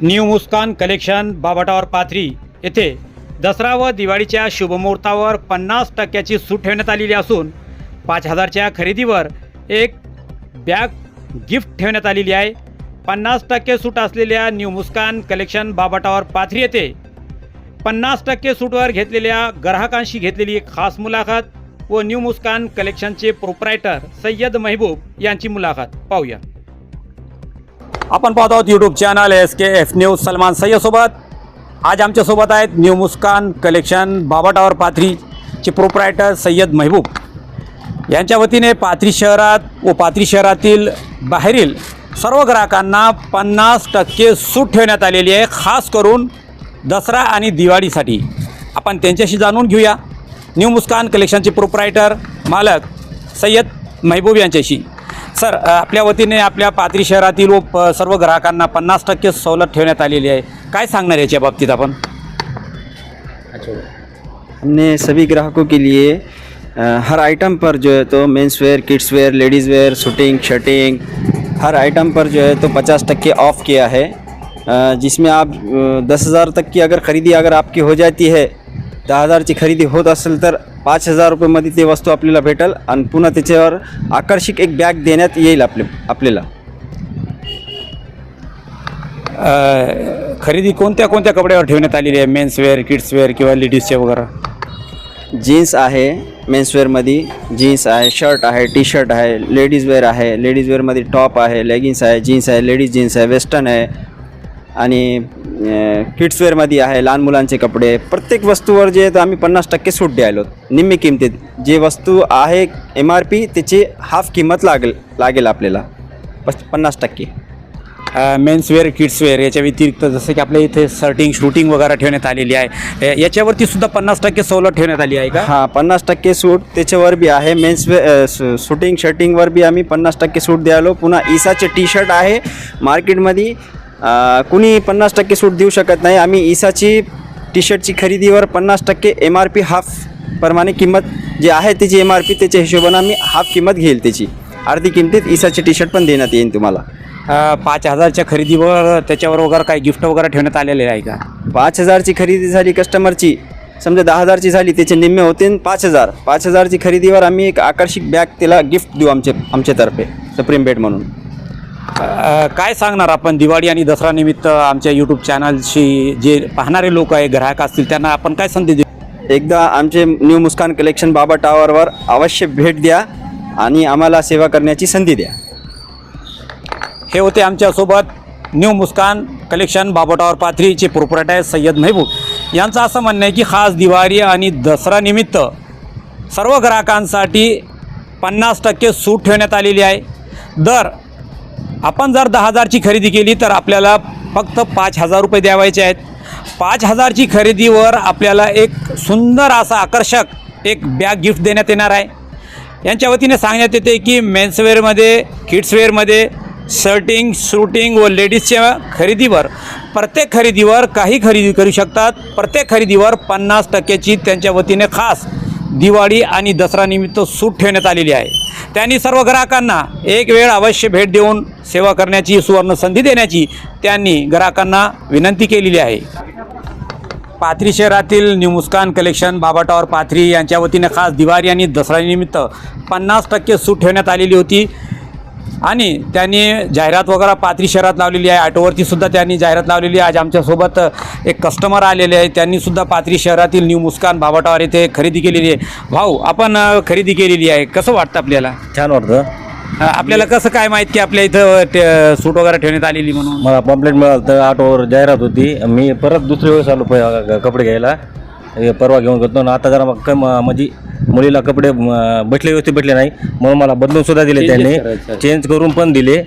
New Muskan collection Baba Tower Pathri. येथे दसरा व दिवाळीच्या शुभमुहूर्तावर पन्नास टक्क्याची सूट ठेवण्यात आलेली असून पाच हजारच्या खरेदीवर एक बॅग गिफ्ट ठेवण्यात आलेली आहे. पन्नास टक्के सूट असलेल्या न्यू मुस्कान कलेक्शन बाबाटावर पाथरी येथे पन्नास टक्के सूटवर घेतलेल्या ग्राहकांशी घेतलेली खास मुलाखत व न्यू मुस्कान कलेक्शनचे प्रोपरायटर सय्यद महबूब यांची मुलाखत. पाहूया. आपण पाहत आहोत YouTube channel S K F news Salman सय्यदसोबत आज आमच्यासोबत आहेत new Muskan collection Baba tower पाथरीचे proprietor Syed Mehboob. यांच्या वतीने पाथरी शहरात व पाथरी शहरातील बाहेरील सर्व ग्राहकांना पन्नास टक्के सूट ठेवण्यात आलेली आहे खास करून दसरा आणि दिवाळीसाठी. आपण त्यांच्याशी जाणून घेऊया. न्यू मुस्कान कलेक्शनचे प्रोप्रायटर मालक सय्यद महबूब यांच्याशी. सर आपल्या वतीने आपल्या पाथरी शहरातील व प- सर्व ग्राहकांना पन्नास टक्के सवलत ठेवण्यात आलेली आहे. काय सांगणार याच्या बाबतीत आपण? हमने सभी ग्राहकों के लिए हर आइटम पर जो है तो men's wear kids wear ladies wear suiting shirting हर आइटम पर जो है तो पचास टक्के ऑफ किया है। जिसमें आप दस हज़ार तक की अगर खरेदी अगर आपकी हो जाती है दहा हजारची खरेदी होत असेल तर पाच हजार रुपयेमध्ये ते वस्तू आपल्याला भेटेल आणि पुन्हा त्याच्यावर आकर्षक एक बॅग देण्यात येईल आपले आपल्याला. खरेदी कोणत्या कोणत्या कपड्यावर ठेवण्यात आलेली आहे? मेन्सवेअर किड्सवेअर किंवा लेडीजचे वगैरे? जीन्स आहे मेन्सवेअरमध्ये जीन्स आहे शर्ट आहे टी शर्ट आहे लेडीज वेअर आहे. लेडीज वेअरमध्ये टॉप आहे लेगिन्स आहे जीन्स आहे लेडीज जीन्स आहे वेस्टर्न आहे. आणि किड्सवेअरमध्ये आहे लहान मुलांचे कपडे. प्रत्येक वस्तूवर जे आहे ते आम्ही पन्नास टक्के सूट द्यायलो निम्मी किमतीत. जे वस्तू आहे एम आर पी त्याची हाफ किंमत लागेल लागेल आपल्याला. पस पन्नास टक्के. मेन्सवेअर किड्सवेअर याच्या व्यतिरिक्त जसं की आपल्या इथे सर्टिंग शूटिंग वगैरे ठेवण्यात आलेली आहे. याच्यावरती सुद्धा पन्नास टक्के सवलत ठेवण्यात आली आहे का? हां पन्नास टक्के सूट त्याच्यावर बी आहे. मेन्स वे शूटिंग शर्टिंगवर बी आम्ही पन्नास टक्के सूट द्यालो. पुन्हा इसाचे टी शर्ट आहे मार्केटमध्ये कुणी पन्नास टक्के सूट देऊ शकत नाही. आम्ही इसाची टी शर्टची खरेदीवर पन्नास टक्के एम आर पी हाफ प्रमाणे किंमत जे आहे त्याची एम आर पी त्याच्या हिशोबानं आम्ही हाफ किंमत घेईल त्याची. अर्धी किमतीत इसाचे टी शर्ट पण देण्यात येईल तुम्हाला. पाच हजारच्या खरेदीवर त्याच्यावर वगैरे काही गिफ्ट वगैरे ठेवण्यात आलेले आहे का? पाच हजारची खरेदी झाली कस्टमरची समजा दहा हजारची झाली त्याचे निम्मे होते पाच हजार. पाच हजारची खरेदीवर आम्ही एक आकर्षक बॅग त्याला गिफ्ट देऊ आमचे आमच्यातर्फे सुप्रीम बेट म्हणून. काय सांगणार आपण? दिवाळी आणि दसरा निमित्त आमच्या यूट्यूब चॅनलशी जे पाहणारे लोक आहे ग्राहक असतील त्यांना आपण काय संधी देऊ? एकदा आमचे न्यू मुस्कान कलेक्शन बाबा टावरवर अवश्य भेट द्या आणि आम्हाला सेवा करण्याची संधी द्या. हे होते आमच्यासोबत न्यू मुस्कान कलेक्शन बाबोटावर पाथरीचे प्रोपरायटर सय्यद महबूब. यांचं असं म्हणणं आहे की खास दिवाळी आणि दसरा निमित्त सर्व ग्राहकांसाठी पन्नास टक्के सूट ठेवण्यात आलेली आहे. दर आपण जर दहा हजारची खरेदी केली तर आपल्याला फक्त पाच हजार रुपये द्यावायचे आहेत. पाच हजारची खरेदीवर आपल्याला एक सुंदर असा आकर्षक एक बॅग गिफ्ट देण्यात येणार आहे. यांच्या वतीने सांगण्यात येते की मेन्सवेअरमध्ये किड्सवेअरमध्ये शर्टिंग शूटिंग व लेडीजच्या खरेदीवर प्रत्येक खरेदीवर काही खरेदी करू शकतात. प्रत्येक खरेदीवर पन्नास टक्क्याची त्यांच्या वतीने खास दिवाळी आणि दसरानिमित्त सूट ठेवण्यात आलेली आहे. त्यांनी सर्व ग्राहकांना एक वेळ अवश्य भेट देऊन सेवा करण्याची सुवर्ण संधी देण्याची त्यांनी ग्राहकांना विनंती केलेली आहे. पाथरी शहरातील new Muskan collection Baba tower Pathri यांच्या वतीनं खास दिवाळी आणि दसऱ्यानिमित्त पन्नास टक्के सूट ठेवण्यात आलेली होती. आणि त्यांनी जाहिरात वगैरे पाथरी शहरात लावलेली आहे. ऑटोवरती सुद्धा त्यांनी जाहिरात लावलेली आहे. आज आमच्यासोबत एक कस्टमर आलेले आहे त्यांनी सुद्धा पाथरी शहरातील न्यू मुस्कान बाबा टॉवर येथे खरेदी केलेली आहे. भाऊ आपण खरेदी केलेली आहे. कसं वाटतं आपल्याला? छान वाटतं. आपल्याला कसं काय माहीत की आपल्या इथं ते- सूट वगैरे ठेवण्यात आलेली म्हणून? मला पॉम्पलेट मिळालं तर ऑटोवर जाहिरात होती. मी परत दुसऱ्या वेळेस आलो प- कपडे घ्यायला. हे परवा घेऊन घेतो आता जरा मग कम म्हणजे मुलीला कपडे बसले व्यवस्थित भेटले नाही. म्हणून मला बदलून सुद्धा दिले त्यांनी. चेंज करून पण दिले.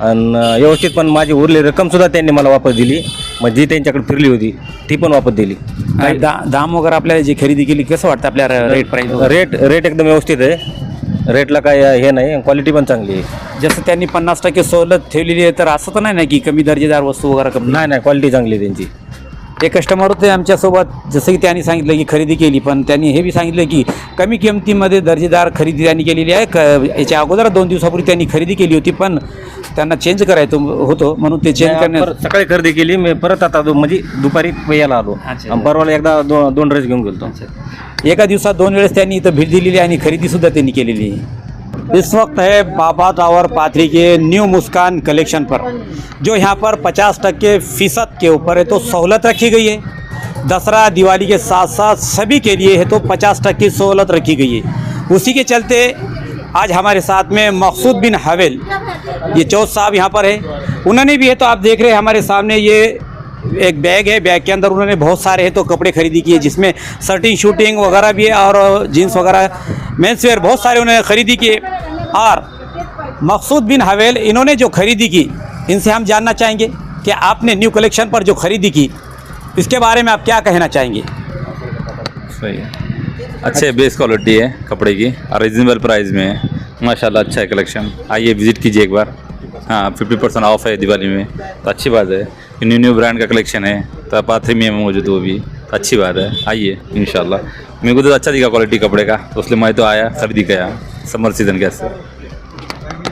आणि व्यवस्थित पण माझी उरली रक्कम सुद्धा त्यांनी मला वापस दिली. मग जी त्यांच्याकडे फिरली होती ती पण वापस दिली. अ, दा दाम वगैरे आपल्याला जी खरेदी केली कसं वाटतं आपल्या रेट प्राईस रेट रेट एकदम व्यवस्थित आहे. रेटला काय हे नाही क्वालिटी पण चांगली आहे. जसं त्यांनी पन्नास टक्के सवलत ठेवलेली आहे तर असं तर नाही ना की कमी दर्जेदार वस्तू वगैरे कमी? नाही नाही क्वालिटी चांगली आहे त्यांची. एक कस्टमर होते आमच्यासोबत. जसं की त्यांनी सांगितलं की खरेदी केली पण त्यांनी हे बी सांगितलं की कमी किमतीमध्ये दर्जेदार खरेदी त्यांनी केलेली आहे. क याच्या अगोदर दोन दिवसापूर्वी त्यांनी खरेदी केली होती पण त्यांना चेंज करायचं होतं म्हणून ते चेंज करण्यात सकाळी खरेदी केली मी परत आता दो- म्हणजे दुपारी यायला आलो. अच्छा. आणि परवाला एकदा दो, दोन ड्रेस घेऊन गेलो एका दिवसात दोन वेळेस त्यांनी इथं भेट दिलेली आहे आणि खरेदीसुद्धा त्यांनी केलेली. आहे इस वक्त है बाबा टावर पाथरी के न्यू मुस्कान कलेक्शन पर, जो यहाँ पर 50 टक्के फ़ीसद के ऊपर है तो सहूलत रखी गई है। दसरा, दिवाली के साथ साथ सभी के लिए है तो 50 टक्के सहूलत रखी गई है। उसी के चलते आज हमारे साथ में मकसूद बिन हवेल, ये चौथ साहब यहाँ पर है। उन्होंने भी है तो आप देख रहे हैं हमारे सामने ये एक बैग है, बैग के अंदर उन्होंने बहुत सारे है तो कपड़े खरीदी किए, जिसमें शर्टिंग, शूटिंग वगैरह भी है और जीन्स वगैरह मेन्स वेयर बहुत सारे उन्होंने खरीदी किए। और मकसूद बिन हवेल इन्होंने जो खरीदी की, इनसे हम जानना चाहेंगे कि आपने न्यू कलेक्शन पर जो खरीदी की, इसके बारे में आप क्या कहना चाहेंगे? सही है। अच्छे बेस क्वालिटी है कपड़े की, और रिजनेबल प्राइस में है। माशाल्लाह अच्छा है कलेक्शन। आइए विज़िट कीजिए एक बार। हाँ फिफ्टी परसेंट ऑफ़ है दिवाली में तो अच्छी बात है। न्यू न्यू ब्रांड का कलेक्शन है। तो पाथरी में मौजूद वो भी। अच्छी बात है। आइए इन मेरे को तो अच्छा दिखा क्वालिटी कपड़े का। तो उसलिए मैं तो आया खरीदी गया समर सीजन के से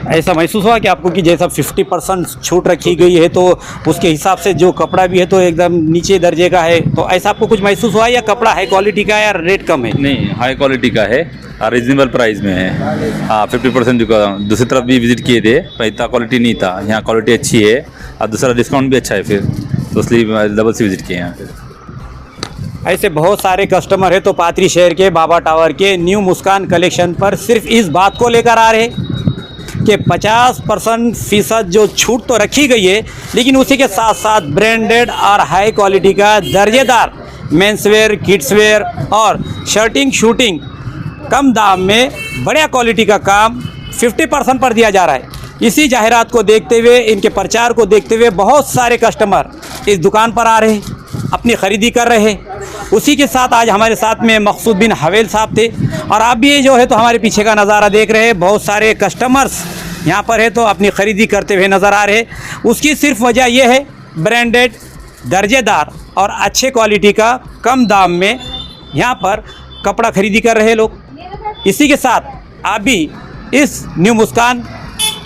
ऐसा महसूस हुआ कि आपको कि जैसा 50 परसेंट छूट रखी गई है तो उसके हिसाब से जो कपड़ा भी है तो एकदम नीचे दर्जे का है। तो ऐसा आपको कुछ महसूस हुआ या कपड़ा हाई क्वालिटी का है या रेट कम है? नहीं हाई क्वालिटी का है रिजनेबल प्राइस में है। हाँ फिफ्टी परसेंट दूसरी तरफ़ भी विज़िट किए थे पर इतना क्वालिटी नहीं था। यहाँ क्वालिटी अच्छी है और दूसरा डिस्काउंट भी अच्छा है फिर। तो इसलिए डबल से विज़िट किए यहाँ फिर ऐसे बहुत सारे कस्टमर है तो पात्री शहर के बाबा टावर के न्यू मुस्कान कलेक्शन पर सिर्फ़ इस बात को लेकर आ रहे कि 50 परसेंट फ़ीसद जो छूट तो रखी गई है, लेकिन उसी के साथ साथ ब्रांडेड और हाई क्वालिटी का दर्जेदार मेंस वेयर किड्स वेयर और शर्टिंग, शूटिंग कम दाम में बढ़िया क्वालिटी का काम 50 परसेंट पर दिया जा रहा है। इसी जाहिरात को देखते हुए, इनके प्रचार को देखते हुए बहुत सारे कस्टमर इस दुकान पर आ रहे हैं, अपनी ख़रीदी कर रहे हैं। उसी के साथ आज हमारे साथ में मकसूद बिन हवेल साहब थे और आप भी जो है तो हमारे पीछे का नज़ारा देख रहे हैं, बहुत सारे कस्टमर्स यहाँ पर है तो अपनी ख़रीदी करते हुए नज़र आ रहे उसकी सिर्फ़ वजह यह है ब्रांडेड दर्जेदार और अच्छे क्वालिटी का कम दाम में यहाँ पर कपड़ा खरीदी कर रहे लोग। इसी के साथ आप भी इस new Muskan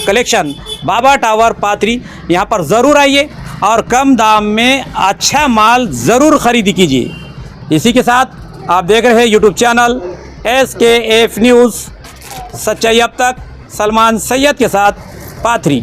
collection Baba tower Pathri यहाँ पर ज़रूर आइए और कम दाम में अच्छा माल ज़रूर ख़रीदी कीजिए। इसी के साथ आप देख रहे हैं YouTube channel S K F news सच्चाई अब तक। सलमान सैयद के साथ पाथरी।